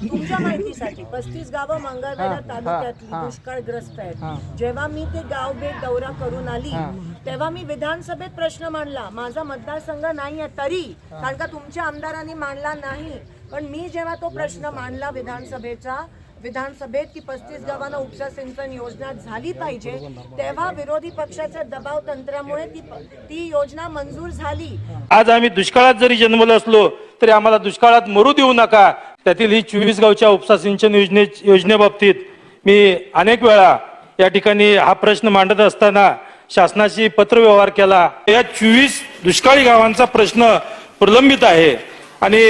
तुमच्या माहितीसाठी. पस्तीस गावं मंगळवेढा तालुक्यातली. दुष्काळग्रस्त. आहेत. जेव्हा मी ते गाव भेट दौरा करून आली. तेव्हा मी विधानसभेत प्रश्न मांडला. माझा मतदारसंघ नाहीये तरी कारण का तुमच्या आमदारांनी मांडला नाही. पण मी जेव्हा तो प्रश्न मांडला विधानसभेचा विधानसभेत की पस्तीस गावांना उपसा सिंचन योजना झाली पाहिजे तेव्हा विरोधी पक्षाच्या दबाव तंत्रामुळे ती ती योजना मंजूर झाली. आज आम्ही दुष्काळात जरी जन्मलो असलो तरी आम्हाला दुष्काळात मरू देऊ नका. त्यातील ही चोवीस गावच्या उपसा सिंचन योजने योजनेबाबतीत मी अनेक वेळा या ठिकाणी हा प्रश्न मांडत असताना शासनाशी पत्रव्यवहार केला. या चोवीस दुष्काळी गावांचा प्रश्न प्रलंबित आहे आणि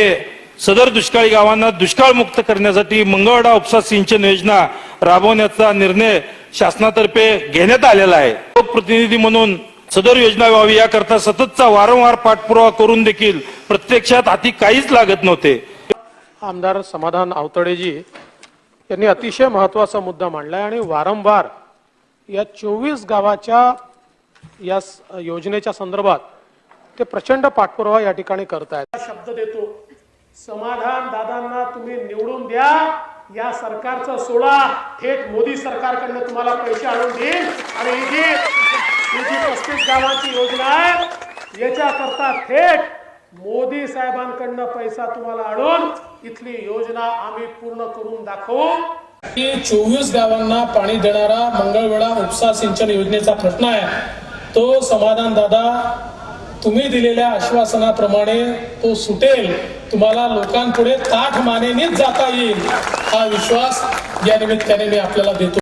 सदर दुष्काळी गावांना दुष्काळ मुक्त करण्यासाठी मंगळवाडा उपसा सिंचन योजना राबवण्याचा निर्णय शासनातर्फे घेण्यात आलेला आहे. लोकप्रतिनिधी म्हणून सदर योजना व्हावी याकरता सततचा वारंवार पाठपुरावा करून देखील प्रत्यक्षात हाती काहीच लागत नव्हते. आमदार समाधान आवतडेजी यांनी अतिशय महत्त्वाचा मुद्दा मांडलाय आणि वारंवार या चोवीस गावाच्या या स- योजनेच्या संदर्भात ते प्रचंड पाठपुरावा या ठिकाणी करतायत. शब्द देतो. समाधान दादांना तुम्ही निवडून द्या. या सरकारचा सोडा. थेट मोदी सरकारकडनं तुम्हाला पैसे आणून देईल. आणि ही जी ही जी पस्तीस गावांची योजना आहे याच्याकरता थेट मोदी साहेबांकडनं पैसा तुम्हाला आणून इथली योजना आम्ही पूर्ण करून दाखवू. की चोवीस गावांना पाणी देणारा मंगळवेळा उपसा सिंचन योजनेचा प्रश्न आहे. तो समाधान दादा तुम्ही दिलेल्या आश्वासनाप्रमाणे तो सुटेल. तुम्हाला लोकांपुढे ताठ मानेनेच जाता येईल. हा विश्वास या निमित्ताने मी आपल्याला देतो.